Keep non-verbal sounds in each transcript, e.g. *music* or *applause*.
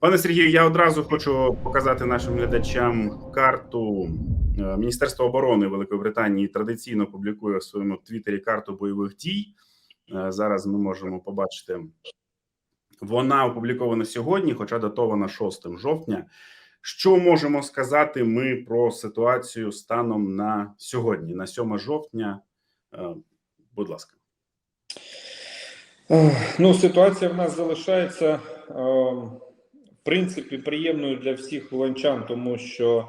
Пане Сергію, я одразу хочу показати нашим глядачам карту Е, Міністерство оборони Великої Британії традиційно публікує в своєму твіттері карту бойових дій. Е, Зараз ми можемо побачити. Вона опублікована сьогодні, хоча датована 6 жовтня. Що можемо сказати ми про ситуацію станом на сьогодні, на 7 жовтня? Е, Будь ласка. Ну, ситуація в нас залишається е, в принципі приємною для всіх луганчан, тому що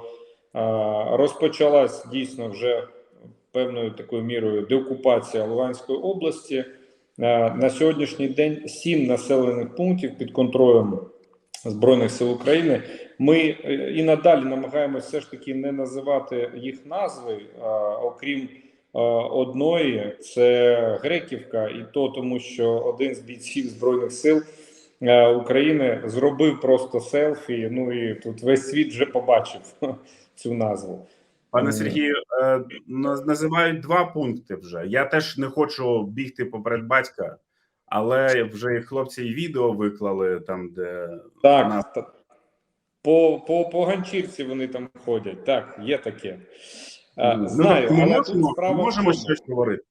розпочалась дійсно вже певною такою мірою деокупація Луганської області. На сьогоднішній день сім населених пунктів під контролем Збройних сил України. Ми е, і надалі намагаємося все ж таки не називати їх назви, окрім одної це Греківка, і то тому, що один з бійців збройних сил України зробив просто селфі. Ну і тут весь світ вже побачив *laughs* цю назву. Пане Е. Сергію, е, називають два пункти вже. Я теж не хочу бігти поперед батька, але вже хлопці і відео виклали там, де Так, на- по, по, по ганчірці вони там ходять. Так, є таке. Е, Ну, Знаю, ми але можемо, тут справа можемо щось говорити.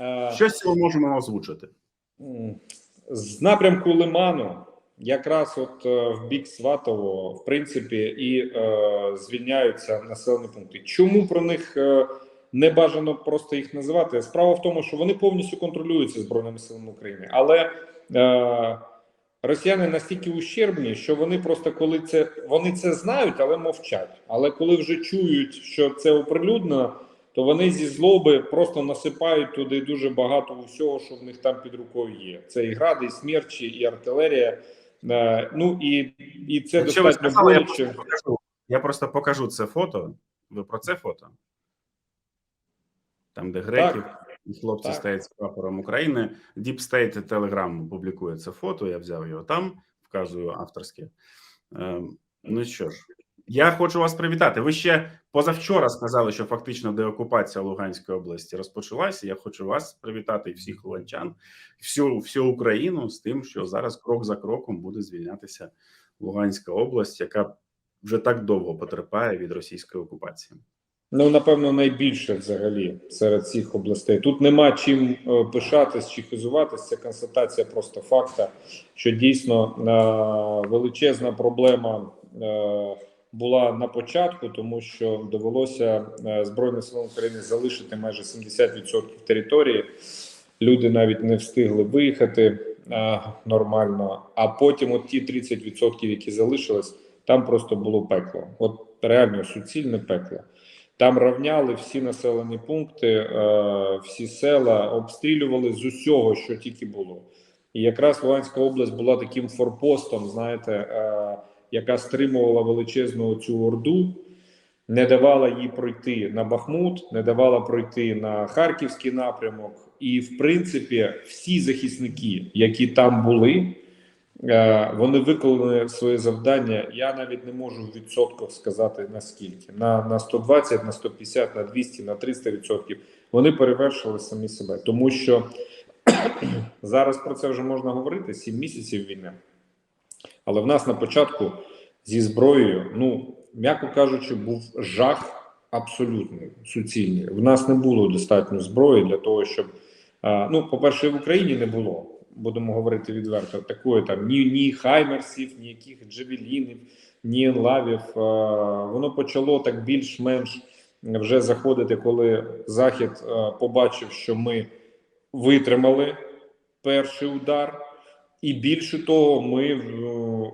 Е, Щось ми можемо озвучити. З напрямку Лиману, якраз от е, в бік Сватово, в принципі, і е, звільняються населені пункти. Чому про них е, не бажано просто їх називати? Справа в тому, що вони повністю контролюються збройними силами України, але е, росіяни настільки ущербні, що вони просто коли це вони це знають, але мовчать. Але коли вже чують, що це оприлюднено, то вони зі злоби просто насипають туди дуже багато усього, що в них там під рукою є. Це і гради, і смерчі, і артилерія. Е, ну і, і це Якщо ви достатньо сказали, я просто покажу. Я просто покажу це фото. Ви про це фото? Там, де греків і хлопці Так. стоять з прапором України. Deep State Telegram публікує це фото. Я взяв його там, вказую авторське. Ем, Ну що ж, я хочу вас привітати. Ви ще позавчора сказали, що фактично деокупація Луганської області розпочалася. Я хочу вас привітати всіх луганчан, всю, всю Україну з тим, що зараз крок за кроком буде звільнятися Луганська область, яка вже так довго потерпає від російської окупації. Ну, напевно, найбільше взагалі серед всіх областей. Тут нема чим е, пишатись чи хизуватись. Це констатація просто факта, що дійсно е, величезна проблема е, була на початку, тому що довелося е, Збройним силам України залишити майже 70% території. Люди навіть не встигли виїхати е, нормально. А потім, от ті 30%, які залишились, там просто було пекло. От реально суцільне пекло. Там равняли всі населені пункти, е, всі села, обстрілювали з усього, що тільки було. І якраз Луганська область була таким форпостом, знаєте, е, яка стримувала величезну цю орду, не давала їй пройти на Бахмут, не давала пройти на Харківський напрямок. І, в принципі, всі захисники, які там були, Е, Вони виконали своє завдання. Я навіть не можу в відсотках сказати наскільки на, на 120, на 150, на 200, на 300 відсотків. Вони перевершили самі себе, тому що *clears throat* зараз про це вже можна говорити 7 місяців війни. Але в нас на початку зі зброєю, ну м'яко кажучи, був жах абсолютний суцільний. В нас не було достатньо зброї для того, щоб ну, по-перше, в Україні не було будемо говорити відверто, такої там ні, ні хаймерсів, ніяких джевелінів, ні енлавів. Воно почало так більш-менш вже заходити, коли Захід побачив, що ми витримали перший удар. І більше того, ми е,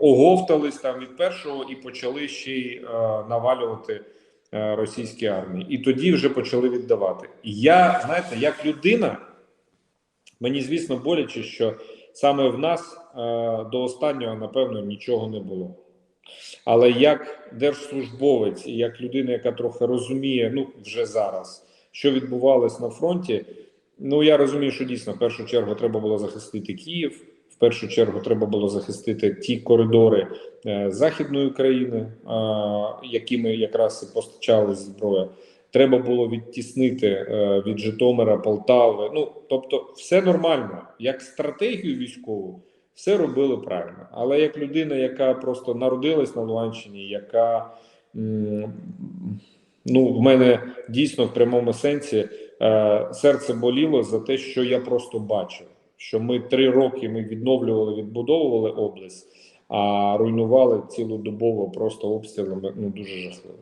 оговтались там від першого і почали ще й е, навалювати е, російські армії. І тоді вже почали віддавати. Я знаєте, як людина. Мені, звісно, боляче, що саме в нас до останнього, напевно, нічого не було. Але як держслужбовець і як людина, яка трохи розуміє, ну вже зараз, що відбувалось на фронті, ну я розумію, що дійсно в першу чергу треба було захистити Київ. Першу чергу треба було захистити ті коридори е, західної країни, е, якими якраз і постачалась зброя. Треба було відтіснити е, від Житомира, Полтави. Ну тобто, все нормально. Як стратегію військову все робили правильно. Але як людина, яка просто народилась на Луганщині, яка ну, в мене дійсно в прямому сенсі серце боліло за те, що я просто бачив. Що ми три роки ми відновлювали, відбудовували область, а руйнували цілодобово просто обстрілами. Ну дуже жахливо.